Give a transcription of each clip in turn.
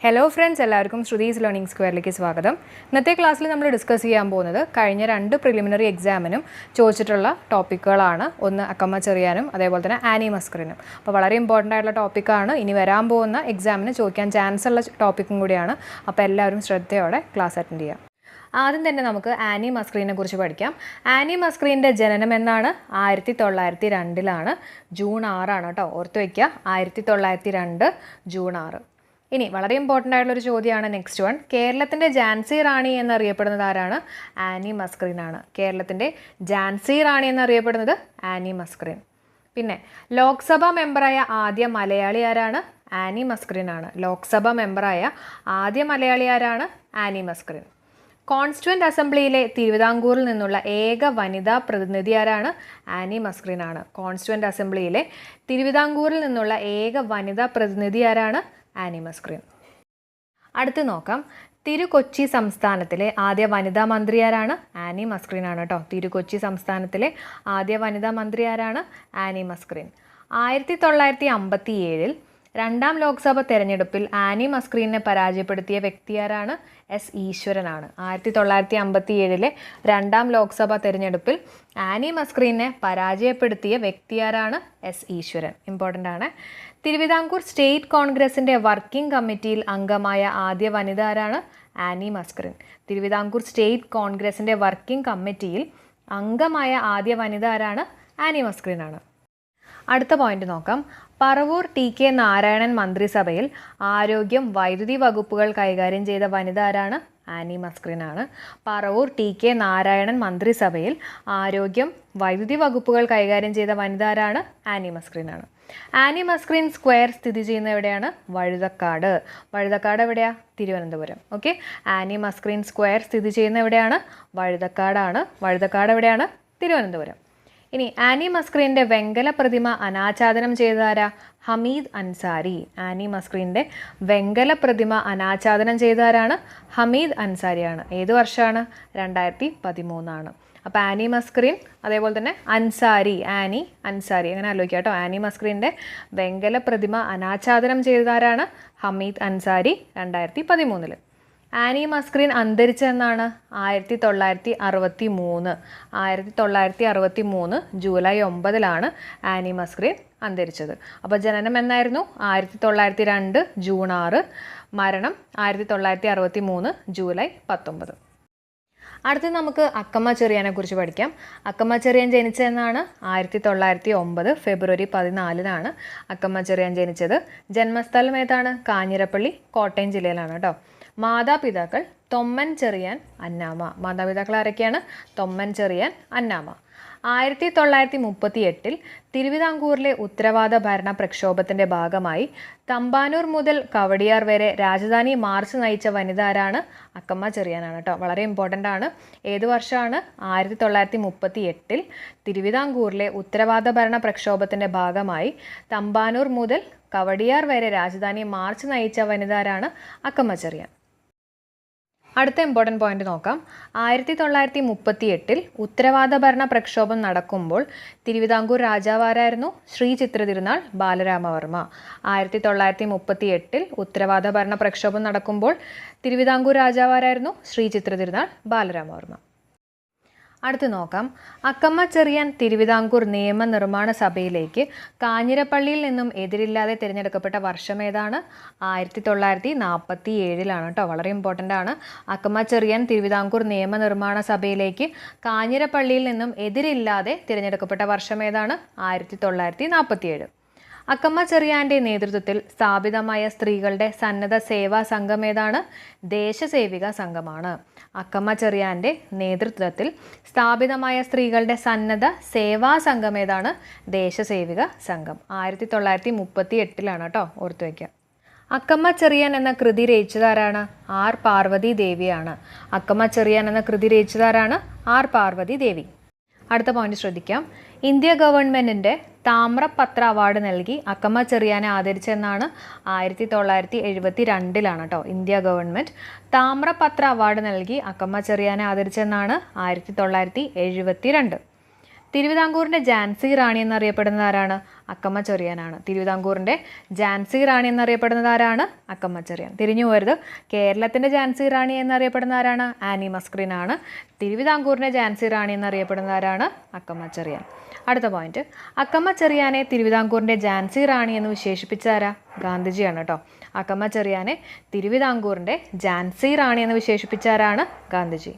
Hello friends എല്ലാവർക്കും Shruthi's learning സ്ക്വയറിലേക്ക് സ്വാഗതം. ഇന്നത്തെ ക്ലാസ്സിൽ നമ്മൾ ഡിസ്കസ് ചെയ്യാൻ പോകുന്നത് കഴിഞ്ഞ രണ്ട് പ്രിലിമിനറി എക്സാമിനും ചോദിച്ചിട്ടുള്ള ടോപ്പിക്കുകളാണ് ഒന്ന് അക്കമ്മ ചെറിയാനും അതേപോലെ തന്നെ ആനി മസ്കറിനും അപ്പോൾ വളരെ ഇമ്പോർട്ടന്റ് ആയിട്ടുള്ള ടോപ്പിക്കാണ് ഇനി വരാൻ പോകുന്ന എക്സാമിന് ചോദിക്കാൻ ചാൻസ് ഉള്ള ടോപ്പിക്കും കൂടിയാണ്. അപ്പോൾ എല്ലാവരും ശ്രദ്ധയോടെ ക്ലാസ് അറ്റൻഡ് ചെയ്യാം. ആദ്യം തന്നെ നമുക്ക് ആനി മസ്ക്രീനെ കുറിച്ച് പഠിക്കാം. ആനി മസ്ക്രീന്റെ ജനനം എന്നാണ്? ആയിരത്തി തൊള്ളായിരത്തി രണ്ടിലാണ് ജൂൺ ആറാണ് കേട്ടോ. ഓർത്ത് വയ്ക്കുക ആയിരത്തി തൊള്ളായിരത്തി രണ്ട് ജൂൺ ആറ്. ഇനി വളരെ ഇമ്പോർട്ടന്റ് ആയിട്ടുള്ള ഒരു ചോദ്യമാണ് നെക്സ്റ്റ് വൺ കേരളത്തിന്റെ ജാൻസി റാണി എന്നറിയപ്പെടുന്നത് ആരാണ്? ആനി മസ്ക്രീൻ ആണ്. കേരളത്തിന്റെ ജാൻസി റാണി എന്നറിയപ്പെടുന്നത് ആനി മസ്ക്രീൻ. പിന്നെ ലോക്സഭാ മെമ്പറായ ആദ്യ മലയാളി ആരാണ്? ആനി മസ്ക്രീൻ ആണ്. ലോക്സഭാ മെമ്പറായ ആദ്യ മലയാളി ആരാണ്? ആനി മസ്ക്രീൻ. കോൺസ്റ്റുവന്റ് അസംബ്ലിയിലെ തിരുവിതാംകൂറിൽ നിന്നുള്ള ഏക വനിതാ പ്രതിനിധി ആരാണ്? ആനി മസ്ക്രീൻ ആണ്. കോൺസ്റ്റുവന്റ് അസംബ്ലിയിലെ തിരുവിതാംകൂറിൽ നിന്നുള്ള ഏക വനിതാ പ്രതിനിധി ആരാണ്? ആനി സ്ക്രീൻ. അടുത്ത് നോക്കാം. തിരുകൊച്ചി സംസ്ഥാനത്തിലെ ആദ്യ വനിതാ മന്ത്രി ആരാണ്? ആനി മസ്ക്രീൻ ആണ് കേട്ടോ. തിരുകൊച്ചി സംസ്ഥാനത്തിലെ ആദ്യ വനിതാ മന്ത്രി ആരാണ്? ആനി മസ്ക്രീൻ ആയിരത്തി തൊള്ളായിരത്തി അമ്പത്തി ഏഴിൽ രണ്ടാം ലോക്സഭ തെരഞ്ഞെടുപ്പിൽ ആനി മസ്ക്രീനെ പരാജയപ്പെടുത്തിയ വ്യക്തി ആരാണ്? എസ് ഈശ്വരനാണ്. ആയിരത്തി തൊള്ളായിരത്തി അമ്പത്തി ഏഴിലെ രണ്ടാം ലോക്സഭ തെരഞ്ഞെടുപ്പിൽ ആനി മസ്ക്രീനെ പരാജയപ്പെടുത്തിയ വ്യക്തി ആരാണ്? എസ് ഈശ്വരൻ. ഇമ്പോർട്ടന്റ് ആണ്. തിരുവിതാംകൂർ സ്റ്റേറ്റ് കോൺഗ്രസിന്റെ വർക്കിംഗ് കമ്മിറ്റിയിൽ അംഗമായ ആദ്യ വനിത ആരാണ് ആനി മസ്കറിൻ. തിരുവിതാംകൂർ സ്റ്റേറ്റ് കോൺഗ്രസിന്റെ വർക്കിംഗ് കമ്മിറ്റിയിൽ അംഗമായ ആദ്യ വനിത ആരാണ് ആനി മസ്കറിൻ ആണ് അടുത്ത പോയിന്റ് നോക്കാം. പറവൂർ ടി കെ നാരായണൻ മന്ത്രിസഭയിൽ ആരോഗ്യം വൈദ്യുതി വകുപ്പുകൾ കൈകാര്യം ചെയ്ത വനിത ആരാണ് ആനി സ്ക്രീനാണ് പറവൂർ ടി കെ നാരായണൻ മന്ത്രിസഭയിൽ ആരോഗ്യം വൈദ്യുതി വകുപ്പുകൾ കൈകാര്യം ചെയ്ത വനിതാരാണ് ആനി മസ്ക്രിനാണ്. ആനി മസ്ക്രീൻ സ്ക്വയർ സ്ഥിതി ചെയ്യുന്ന എവിടെയാണ്? വഴുതക്കാട്. വഴുതക്കാട് എവിടെയാ? തിരുവനന്തപുരം. ഓക്കെ? ആനി മസ്ക്രീൻ സ്ക്വയർ സ്ഥിതി ചെയ്യുന്ന എവിടെയാണ്? വഴുതക്കാടാണ്. വഴുതക്കാട് എവിടെയാണ്? തിരുവനന്തപുരം. ഇനി ആനി മസ്ക്രീന്റെ വെങ്കല പ്രതിമ അനാച്ഛാദനം ചെയ്താരാ ഹമീദ് അൻസാരി. ആനി മസ്ക്രീന്റെ വെങ്കല പ്രതിമ അനാച്ഛാദനം ചെയ്താരാണ് ഹമീദ് അൻസാരിയാണ്. ഏത് വർഷമാണ്? രണ്ടായിരത്തി പതിമൂന്നാണ് അപ്പോൾ ആനി മസ്ക്രീൻ അതേപോലെ തന്നെ അൻസാരി ആനി അൻസാരി. അങ്ങനെ ആലോചിക്കുക കേട്ടോ. ആനി മസ്ക്രീന്റെ വെങ്കല പ്രതിമ അനാച്ഛാദനം ചെയ്താരാണ് ഹമീദ് അൻസാരി രണ്ടായിരത്തി പതിമൂന്നിൽ ആനി മസ്ക്രീൻ അന്തരിച്ചെന്നാണ് ആയിരത്തി തൊള്ളായിരത്തി അറുപത്തി മൂന്ന് ആയിരത്തി തൊള്ളായിരത്തി അറുപത്തി മൂന്ന് ജൂലൈ ഒമ്പതിലാണ് ആനി മസ്ക്രീൻ അന്തരിച്ചത്. അപ്പോൾ ജനനം എന്നായിരുന്നു? ആയിരത്തി തൊള്ളായിരത്തി രണ്ട് ജൂൺ ആറ്. മരണം ആയിരത്തി തൊള്ളായിരത്തി അറുപത്തി മൂന്ന് ജൂലൈ പത്തൊമ്പത്. അടുത്ത് നമുക്ക് അക്കമ്മ ചെറിയാനെ കുറിച്ച് പഠിക്കാം. അക്കമ്മ ചെറിയാൻ ജനിച്ചതെന്നാണ് ആയിരത്തി തൊള്ളായിരത്തി ഒമ്പത് ഫെബ്രുവരി പതിനാലിനാണ് അക്കമ്മ ചെറിയാൻ ജനിച്ചത്. ജന്മസ്ഥലം ഏതാണ്? കാഞ്ഞിരപ്പള്ളി കോട്ടയം ജില്ലയിലാണ് കേട്ടോ. മാതാപിതാക്കൾ തൊമ്മൻ ചെറിയാൻ അന്നാമ. മാതാപിതാക്കൾ ആരൊക്കെയാണ്? തൊമ്മൻ ചെറിയാൻ അന്നാമ. ആയിരത്തി തൊള്ളായിരത്തി മുപ്പത്തി എട്ടിൽ തിരുവിതാംകൂറിലെ ഉത്തരവാദ ഭരണ പ്രക്ഷോഭത്തിന്റെ ഭാഗമായി തമ്പാനൂർ മുതൽ കവടിയാർ വരെ രാജധാനി മാർച്ച് നയിച്ച വനിത ആരാണ് അക്കമ്മ ചെറിയാനാണ് കേട്ടോ. വളരെ ഇമ്പോർട്ടന്റ് ആണ്. ഏത് വർഷമാണ്? ആയിരത്തി തൊള്ളായിരത്തി മുപ്പത്തി എട്ടിൽ തിരുവിതാംകൂറിലെ ഉത്തരവാദ ഭരണ പ്രക്ഷോഭത്തിന്റെ ഭാഗമായി തമ്പാനൂർ മുതൽ കവടിയാർ വരെ രാജധാനി മാർച്ച് നയിച്ച വനിത ആരാണ് അക്കമ്മ ചെറിയാൻ. അടുത്ത ഇമ്പോർട്ടന്റ് പോയിന്റ് നോക്കാം. ആയിരത്തി തൊള്ളായിരത്തി മുപ്പത്തി എട്ടിൽ ഉത്തരവാദ ഭരണ പ്രക്ഷോഭം നടക്കുമ്പോൾ തിരുവിതാംകൂർ രാജാവാരായിരുന്നു ശ്രീ ചിത്ര തിരുനാൾ ബാലരാമവർമ്മ. ആയിരത്തി തൊള്ളായിരത്തി മുപ്പത്തി എട്ടിൽ ഉത്തരവാദ ഭരണ പ്രക്ഷോഭം നടക്കുമ്പോൾ തിരുവിതാംകൂർ രാജാവാരായിരുന്നു ശ്രീ ചിത്ര തിരുനാൾ ബാലരാമവർമ്മ. അടുത്ത് നോക്കാം. അക്കമ്മ ചെറിയാൻ തിരുവിതാംകൂർ നിയമനിർമ്മാണ സഭയിലേക്ക് കാഞ്ഞിരപ്പള്ളിയിൽ നിന്നും എതിരില്ലാതെ തിരഞ്ഞെടുക്കപ്പെട്ട വർഷം ഏതാണ്? ആയിരത്തി തൊള്ളായിരത്തി നാൽപ്പത്തി ഏഴിലാണ് കേട്ടോ. വളരെ ഇമ്പോർട്ടന്റ് ആണ്. അക്കമ്മ ചെറിയാൻ തിരുവിതാംകൂർ നിയമനിർമ്മാണ സഭയിലേക്ക് കാഞ്ഞിരപ്പള്ളിയിൽ നിന്നും എതിരില്ലാതെ തിരഞ്ഞെടുക്കപ്പെട്ട വർഷം ഏതാണ്? ആയിരത്തി തൊള്ളായിരത്തി നാൽപ്പത്തി ഏഴ് അക്കമ്മ ചെറിയാന്റെ നേതൃത്വത്തിൽ സ്ഥാപിതമായ സ്ത്രീകളുടെ സന്നദ്ധ സേവാ സംഘം ഏതാണ്? ദേശസേവിക സംഘമാണ്. അക്കമ്മ ചെറിയാന്റെ നേതൃത്വത്തിൽ സ്ഥാപിതമായ സ്ത്രീകളുടെ സന്നദ്ധ സേവാ സംഘം ഏതാണ്? ദേശസേവിക സംഘം. ആയിരത്തി തൊള്ളായിരത്തി മുപ്പത്തി എട്ടിലാണ് കേട്ടോ ഓർത്തു വയ്ക്കുക. അക്കമ്മ ചെറിയാൻ എന്ന കൃതി രചിച്ചതാരാണ്? ആർ. പാർവതി ദേവിയാണ് അക്കമ്മ ചെറിയാൻ എന്ന കൃതി രചിച്ചതാരാണ്? ആർ. പാർവതി ദേവി അടുത്ത പോയിന്റ് ശ്രദ്ധിക്കാം. ഇന്ത്യ ഗവൺമെന്റിന്റെ താമ്രപത്ര അവാർഡ് നൽകി അക്കമ്മ ചെറിയാനെ ആദരിച്ചെന്നാണ് ആയിരത്തി തൊള്ളായിരത്തി എഴുപത്തി രണ്ടിലാണ് കേട്ടോ ഇന്ത്യ ഗവൺമെന്റ് താമ്രപത്ര അവാർഡ് നൽകി അക്കമ്മ ചെറിയാനെ ആദരിച്ചെന്നാണ് ആയിരത്തി തൊള്ളായിരത്തി എഴുപത്തി രണ്ട് തിരുവിതാംകൂറിന്റെ ജാൻസി റാണി എന്നറിയപ്പെടുന്നത് ആരാണ് അക്കമ്മ ചെറിയാനാണ്. തിരുവിതാംകൂറിന്റെ ജാൻസി റാണി എന്നറിയപ്പെടുന്നത് ആരാണ്? അക്കമ്മ ചെറിയാൻ. തിരിഞ്ഞു പോരുത് കേരളത്തിന്റെ ജാൻസി റാണി എന്നറിയപ്പെടുന്ന ആരാണ്? ആനി മസ്ക്രീൻ ആണ് തിരുവിതാംകൂറിന്റെ ജാൻസി റാണി എന്നറിയപ്പെടുന്ന ആരാണ്? അക്കമ്മ ചെറിയാൻ. അടുത്ത പോയിന്റ് അക്കമ്മ ചെറിയാനെ തിരുവിതാംകൂറിന്റെ ജാൻസി റാണി എന്ന് വിശേഷിപ്പിച്ച ആരാ? ഗാന്ധിജിയാണ് കേട്ടോ അക്കമ്മ ചെറിയാനെ തിരുവിതാംകൂറിന്റെ ജാൻസി റാണി എന്ന് വിശേഷിപ്പിച്ച ആരാണ്? ഗാന്ധിജി.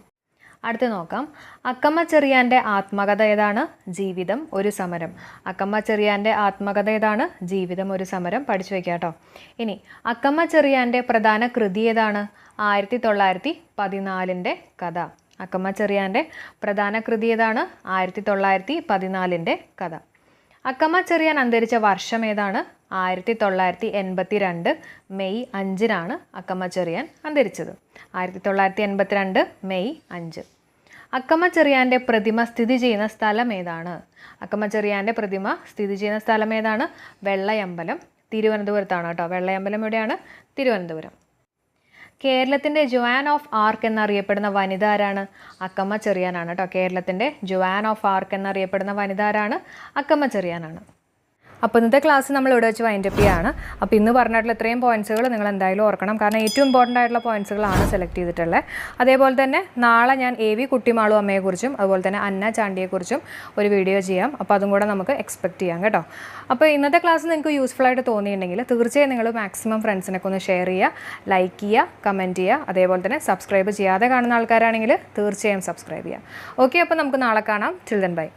അടുത്ത് നോക്കാം. അക്കമ്മ ചെറിയാന്റെ ആത്മകഥ ഏതാണ്? ജീവിതം ഒരു സമരം. അക്കമ്മ ചെറിയാന്റെ ആത്മകഥ ഏതാണ്? ജീവിതം ഒരു സമരം. പഠിച്ചു വയ്ക്കുക കേട്ടോ. ഇനി അക്കമ്മ ചെറിയാന്റെ പ്രധാന കൃതി ഏതാണ്? ആയിരത്തി തൊള്ളായിരത്തി പതിനാലിന്റെ കഥ. അക്കമ്മ ചെറിയാന്റെ പ്രധാന കൃതി ഏതാണ്? ആയിരത്തി തൊള്ളായിരത്തി പതിനാലിന്റെ കഥ. അക്കമ്മ ചെറിയാൻ അന്തരിച്ച വർഷം ഏതാണ്? ആയിരത്തി തൊള്ളായിരത്തി എൺപത്തി രണ്ട് മെയ് അഞ്ചിനാണ് അക്കമ്മ ചെറിയാൻ അന്തരിച്ചത്. ആയിരത്തി തൊള്ളായിരത്തി എൺപത്തിരണ്ട് മെയ് അഞ്ച്. അക്കമ്മ ചെറിയാന്റെ പ്രതിമ സ്ഥിതി ചെയ്യുന്ന സ്ഥലം ഏതാണ്? അക്കമ്മ ചെറിയാന്റെ പ്രതിമ സ്ഥിതി ചെയ്യുന്ന സ്ഥലം ഏതാണ്? വെള്ളയമ്പലം. തിരുവനന്തപുരത്താണ് കേട്ടോ. വെള്ളയമ്പലം എവിടെയാണ്? തിരുവനന്തപുരം. കേരളത്തിന്റെ ജുവാൻ ഓഫ് ആർക്ക് എന്നറിയപ്പെടുന്ന വനിത ആരാണ് അക്കമ്മ ചെറിയാനാണ് കേട്ടോ. കേരളത്തിന്റെ ജുവാൻ ഓഫ് ആർക്ക് എന്നറിയപ്പെടുന്ന വനിത ആരാണ് അക്കമ്മ ചെറിയാനാണ് അപ്പോൾ ഇന്നത്തെ ക്ലാസ് നമ്മൾ ഇവിടെ വെച്ച് വൈൻഡ് അപ്പ് ചെയ്യാണ്. അപ്പോൾ ഇന്ന് പറഞ്ഞിട്ടുള്ള ഇത്രയും പോയിന്റ്സുകൾ നിങ്ങൾ എന്തായാലും ഓർക്കണം. കാരണം ഏറ്റവും ഇമ്പോർട്ടന്റ് ആയിട്ടുള്ള പോയിന്റ്സുകളാണ് സെലക്ട് ചെയ്തിട്ടുള്ളത്. അതേപോലെ തന്നെ നാളെ ഞാൻ എ വി കുട്ടിമാളു അമ്മയെക്കുറിച്ചും അതുപോലെ തന്നെ അന്ന ചാണ്ടിയെക്കുറിച്ചും ഒരു വീഡിയോ ചെയ്യാം. അപ്പോൾ അതും കൂടെ നമുക്ക് എക്സ്പെക്ട് ചെയ്യാം കേട്ടോ. അപ്പോൾ ഇന്നത്തെ ക്ലാസ് നിങ്ങൾക്ക് യൂസ്ഫുൾ ആയിട്ട് തോന്നിയിട്ടുണ്ടെങ്കിൽ തീർച്ചയായും നിങ്ങൾ മാക്സിമം ഫ്രണ്ട്സിനൊക്കെ ഒന്ന് ഷെയർ ചെയ്യുക ലൈക്ക് ചെയ്യുക കമന്റ് ചെയ്യുക. അതേപോലെ തന്നെ സബ്സ്ക്രൈബ് ചെയ്യാതെ കാണുന്ന ആൾക്കാരാണെങ്കിൽ തീർച്ചയായും സബ്സ്ക്രൈബ് ചെയ്യുക. ഓക്കെ അപ്പോൾ നമുക്ക് നാളെ കാണാം. Children by